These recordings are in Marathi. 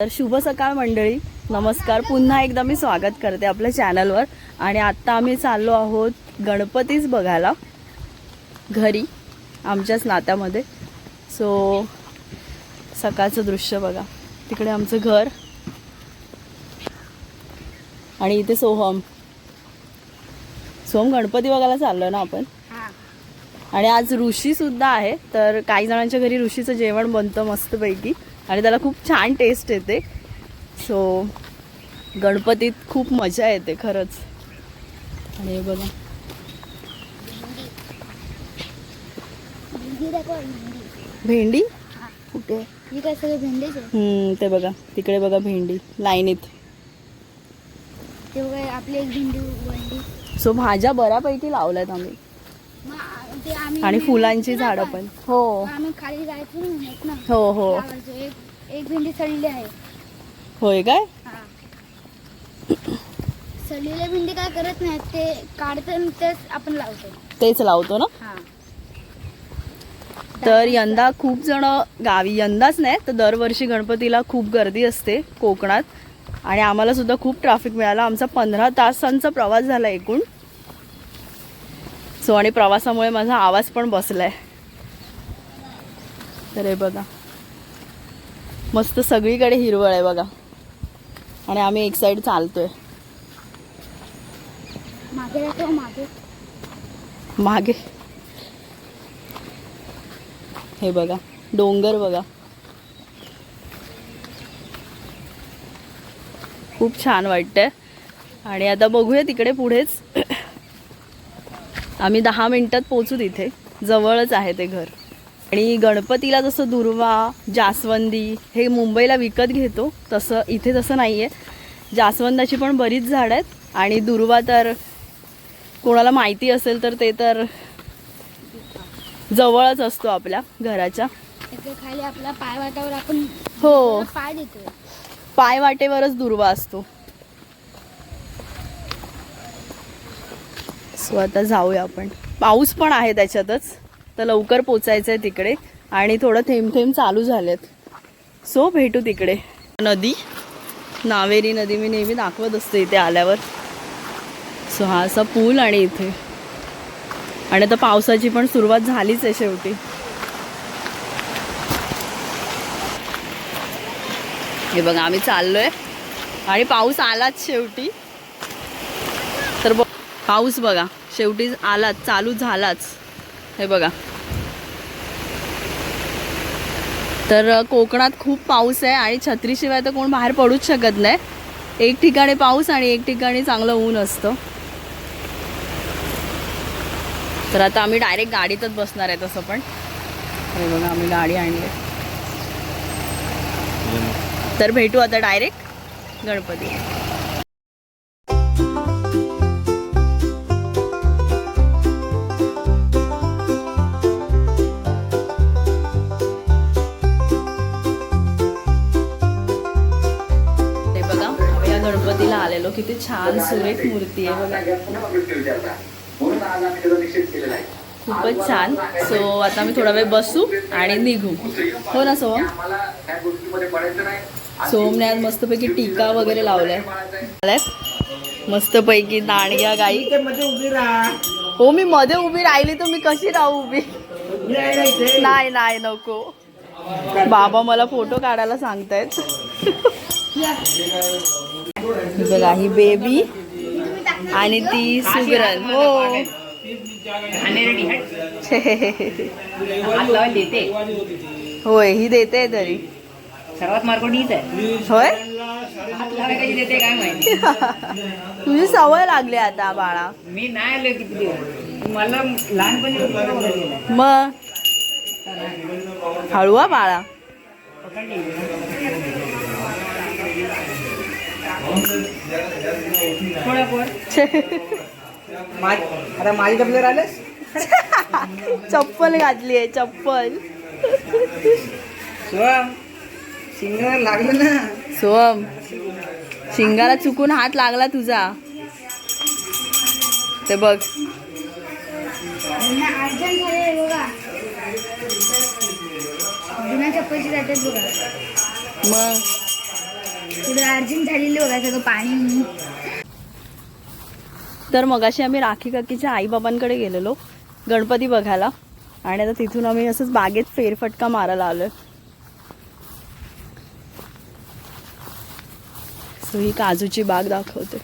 तर शुभ सकाळ मंडळी. नमस्कार. पुन्हा एकदा मी स्वागत करते आपल्या चॅनलवर. आणि आत्ता आम्ही चाललो आहोत गणपतीच बघायला. घरी आमच्याच नात्यामध्ये. सो सकाळचं दृश्य बघा. तिकडे आमचं घर. आणि इथे सोहम. सोहम गणपती बघायला चाललो ना आपण? आणि आज ऋषी सुद्धा आहे. तर काही जणांच्या घरी ऋषीचं जेवण बनतं मस्तपैकी. आणि त्याला खूप छान टेस्ट येते. सो गणपतीत खूप मजा येते खरंच. आणि हे बघा. भेंडी? भेंडी भेंडी कुठे? काय सगळे हम्म, ते बघा. तिकडे बघा भेंडी. लाईनीत. आपली एक भेंडी सो भाज्या बऱ्यापैकी लावल्यात आम्ही. आणि फुलांची झाडं पण. हो. आम्ही खाली जायचं ना हो हो. एक एक भेंडी सडली आहे. होय काय? सडलेल्या भेंडी काय करत नाही ते काढतो तेच आपण लावतो. तेच लावतो ना? हा. तर यंदा खूप जण गावी यंदाच नाही तर दरवर्षी गणपतीला खूप गर्दी असते कोकणात. आणि आम्हाला सुद्धा खूप ट्रॅफिक मिळाला. आमचा पंधरा तासांचा प्रवास झाला एकूण. सो आणि प्रवासामुळे माझा आवाज पण बसलाय. तर हे बघा. मस्त सगळीकडे हिरवळ आहे बघा. आणि आम्ही एक साईड चालतोय. मागे जातो मागे. मागे. हे बघा. डोंगर बघा. खूप छान वाटतंय. आणि आता बघूया तिकडे पुढेच. आम्ही दहा मिनिटात पोचू तिथे. जवळच आहे ते घर. आणि गणपतीला जसं दुर्वा जास्वंदी हे मुंबईला विकत घेतो तसं इथे तसं नाही आहे जास्वंदाची पण बरीच झाडं आहेत. आणि दुर्वा तर कोणाला माहिती असेल तर ते तर जवळच असतो आपल्या घराच्या. खाली आपल्या पाय वाटावर आपण हो. पाय देतो पाय वाटेवरच दुर्वा असतो. सो आता जाऊया आपण. पाऊस पण आहे त्याच्यातच. तर लवकर पोचायचं आहे तिकडे. आणि थोडं थेंब थेंब चालू झालेत. सो भेटू तिकडे. नदी. नावेरी नदी मी नेहमी दाखवत असते इथे आल्यावर. सो हा असा पूल आणि इथे. आणि आता पावसाची पण सुरुवात झालीच आहे शेवटी. हे बघा आम्ही चाललोय. आणि पाऊस आलाच शेवटी. तर पाऊस बघा. शेवटी आलाच चालू झालाच. हे बघा. तर कोकणात खूप पाऊस आहे आणि छत्रीशिवाय तर कोण बाहेर पडूच शकत नाही. एक ठिकाणी पाऊस आणि एक ठिकाणी चांगलं ऊन असतं. तर आता आम्ही डायरेक्ट गाडीतच बसणार आहे तसं पण. हे बघा आम्ही गाडी आणली आहे. तर भेटू आता डायरेक्ट गणपती. आलेलो किती छान सुरेख मूर्ती आहे बघा. खूपच छान. सो आता आम्ही थोडा वेळ बसू आणि निघू. हो ना सोहम? सोहमने आज मस्तपैकी टीका वगैरे लावलाय. मस्तपैकी दांडग्या गाई. हो मी मध्ये उभी राहिली तर मी कशी राहू उभी? नाही नाही नको. बाबा मला फोटो काढायला सांगतायत. बघा ही बेबी आणि ती सुगरण हो. होय ही देते तरी. सर्वात मार्कोट हीच आहे. होय? तुझी सवय लागली आता बाळा. मी नाही आलो किती दिवस. मला लहानपणी मग? हळूवा बाळा. आता माझी डबले राहिलेस चप्पल घातली आहे चप्पल. शिवम सिंगर लागलं ना? सोम शिंगाला चुकून हात लागला तुझा. ते बघा. मग? पुढे अर्जंट झालेली पाणी तर मगाशी आम्ही राखी काकीच्या आईबाबांकडे गेलेलो गणपती बघायला. आणि आता तिथून आम्ही असंच बागेत फेरफटका मारायला आलोय. सो ही काजूची बाग दाखवते.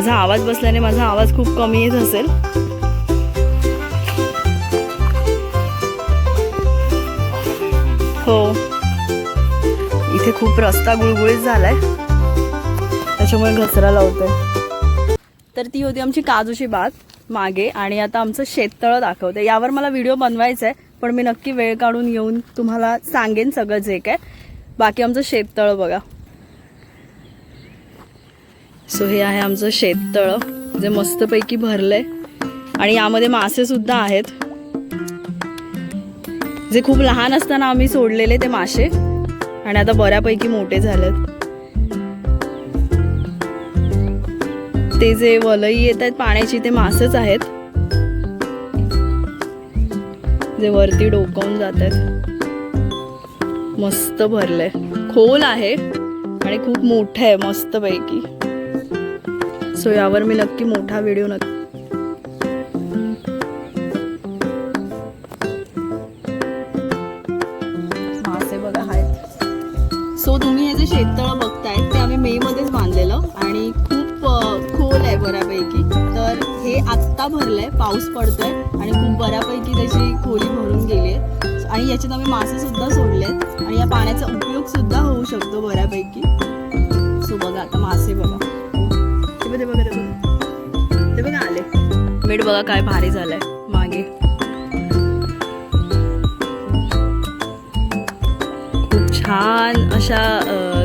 माझा आवाज बसल्याने माझा आवाज खूप कमी येत असेल. हो. इथे खूप रस्ता गुळगुळीत झालाय. त्याच्यामुळे घसरा लावतोय. तर ती होती आमची काजूची बाग मागे आणि आता आमचं शेततळं दाखवते. यावर मला व्हिडिओ बनवायचा आहे पण मी नक्की वेळ काढून येऊन तुम्हाला सांगेन सगळं जे काय. बाकी आमचं शेततळं बघा. सो हे आहे आमचं शेततळं जे मस्तपैकी भरलंय. आणि यामध्ये मासे सुद्धा आहेत. जे खूप लहान असताना आम्ही सोडलेले ते मासे. आणि आता बऱ्यापैकी मोठे झालेत. ते जे वलई येत आहेत पाण्याची ते मासेच आहेत. जे वरती डोकावून जात आहेत. मस्त भरलंय. खोल आहे आणि खूप मोठं आहे मस्तपैकी. सो यावर मी नक्की मोठा व्हिडिओ नक्की मासे बघा आहेत सो तुम्ही हे जे शेततळं बघतायत ते आम्ही मे मध्येच बांधलेलं आणि खूप खोल आहे बऱ्यापैकी. तर हे आत्ता भरलंय पाऊस पडतोय आणि खूप बऱ्यापैकी त्याची खोली भरून गेली आहे आणि याच्यात आम्ही मासे सुद्धा सोडलेत आणि या पाण्याचा उपयोग सुद्धा होऊ शकतो बऱ्यापैकी. सो बघा आता मासे बघा. बघा ते बघा ते बघा ते बघा आले. मीठ बघा काय भारी झालंय. मागे. खूप छान अशा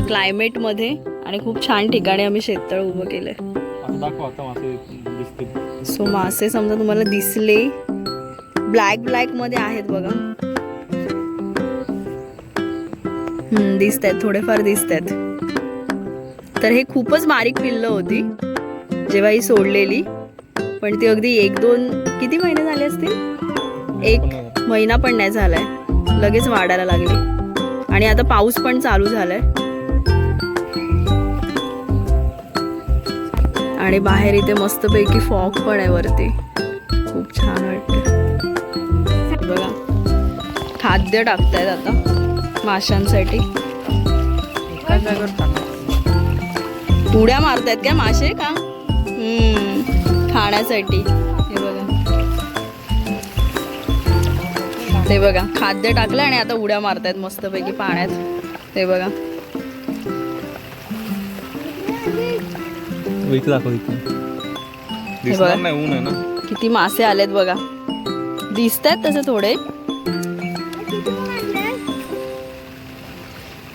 क्लायमेटमध्ये आणि खूप छान ठिकाणी आम्ही शेततळ उभं केलंय. सो मासे समजा तुम्हाला दिसले. ब्लॅक ब्लॅकमध्ये आहेत बघा. हम्म दिसत आहेत थोडेफार दिसत आहेत तर हे खूपच बारीक पिल्लं होती. जेव्हा ही सोडलेली. पण ती अगदी एक दोन किती महिने झाले असतील? एक महिना पण नाही झालाय. लगेच वाढायला लागली. आणि आता पाऊस पण चालू झालाय. आणि बाहेर इथे मस्तपैकी फॉग पण आहे वरती. खूप छान वाटतं बघा खाद्य टाकतायत आता माशांसाठी. उड्या मारतायत काय मासे? का? खाण्यासाठी. हे बघा. ते बघा खाद्य टाकलं आणि आता उड्या मारतायत मस्तपैकी पाण्यात. ते बघा. ना? किती मासे आलेत बघा. दिसत आहेत तसे थोडे.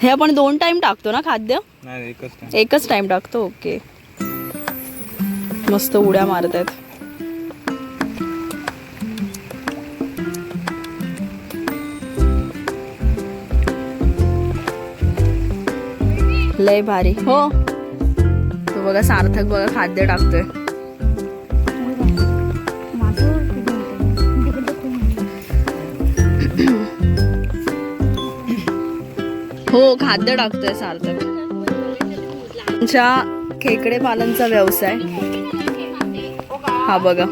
हे आपण दोन टाइम टाकतो ना खाद्य? नाही एकच नाही एकच टाइम टाकतो ओके मस्त उड्या मारत आहेत. लय भारी. हो. तो बघा सार्थक बघा खाद्य टाकतोय. हो खाद्य टाकतोय सार्थक. आमच्या खेकडे पालनचा व्यवसाय. हा बघा.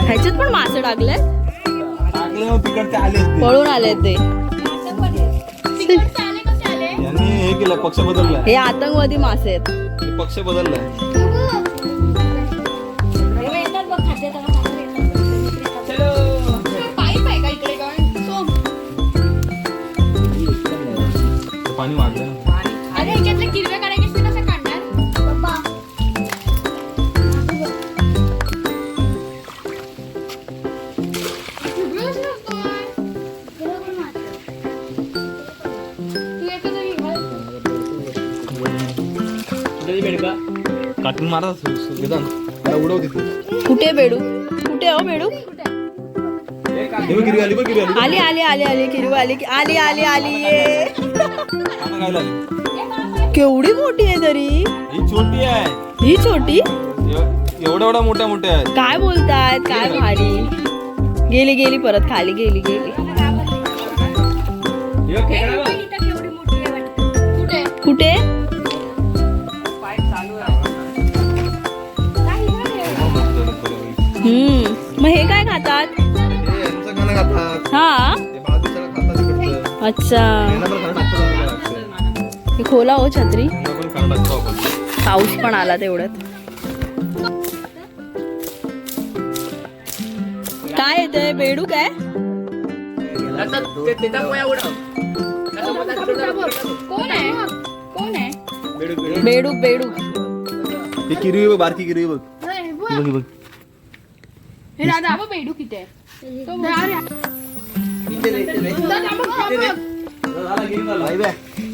ह्याच्यात पण मासे टाकले मग तिकडचे आले ते. पळून आले? ते यांनी हे हे हे पाणी वाढलं. काटून मारा घेता त्याला उडव तिथे कुठे बेडू कुठे हो बेडू हे बघ गिरी आली बघ गिरी आली आली आली आली आली किरू आली आली आली ये आली केवढी मोठी आहे तरी? ही छोटी आहे. ही छोटी? एव- एवढ्या एवढ्या मोठ्या मोठ्या आहेत. काय बोलतायत? काय भारी. गेली गेली परत खाली गेली गेली. कुठे? हम्म. मग हे काय खातात? हे हा. अच्छा. खोला हो छत्री. पाऊस पण आला तेवढ्यात काय येतंय बेडू काय बेडूक बेडूक ही किरवी बघ बारकी किरवी बघ ही बघ ही बघ बाई बे, त्याचा कपडाच फोडलाय. उद्या त्यांना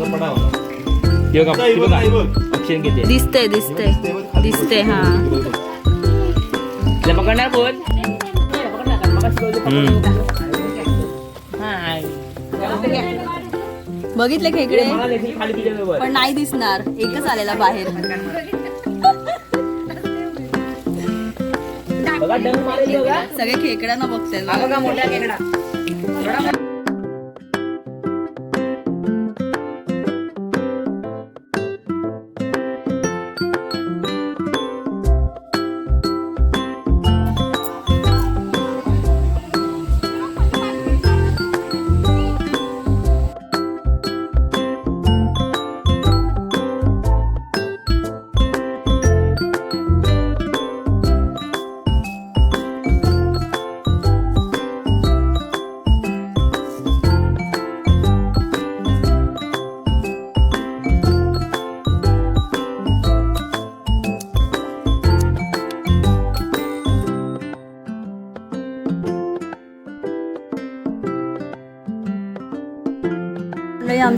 हे बघा, हे बघ, किती आहे? दिसतंय दिसतंय दिसते हा त्याला पकडणार कोण हाय. बघितले खेकडे. पण नाही दिसणार एकच आलेला बाहेर. सगळे खेकड्यांना बघतात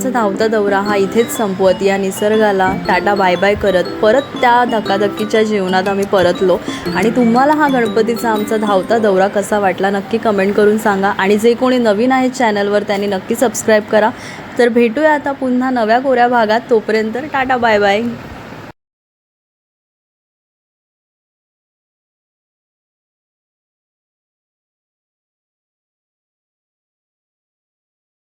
त्यांचा आमचा धावता दौरा हा इथेच संपवत या निसर्गाला टाटा बाय बाय करत परत त्या धकाधकीच्या जीवनात आम्ही परतलो. आणि तुम्हाला हा गणपतीचा आमचा धावता दौरा कसा वाटला नक्की कमेंट करून सांगा. आणि जे कोणी नवीन आहेत चॅनलवर त्यांनी नक्की सबस्क्राईब करा. तर भेटूया आता पुन्हा नव्या कोऱ्या भागात. तोपर्यंत टाटा बाय बाय.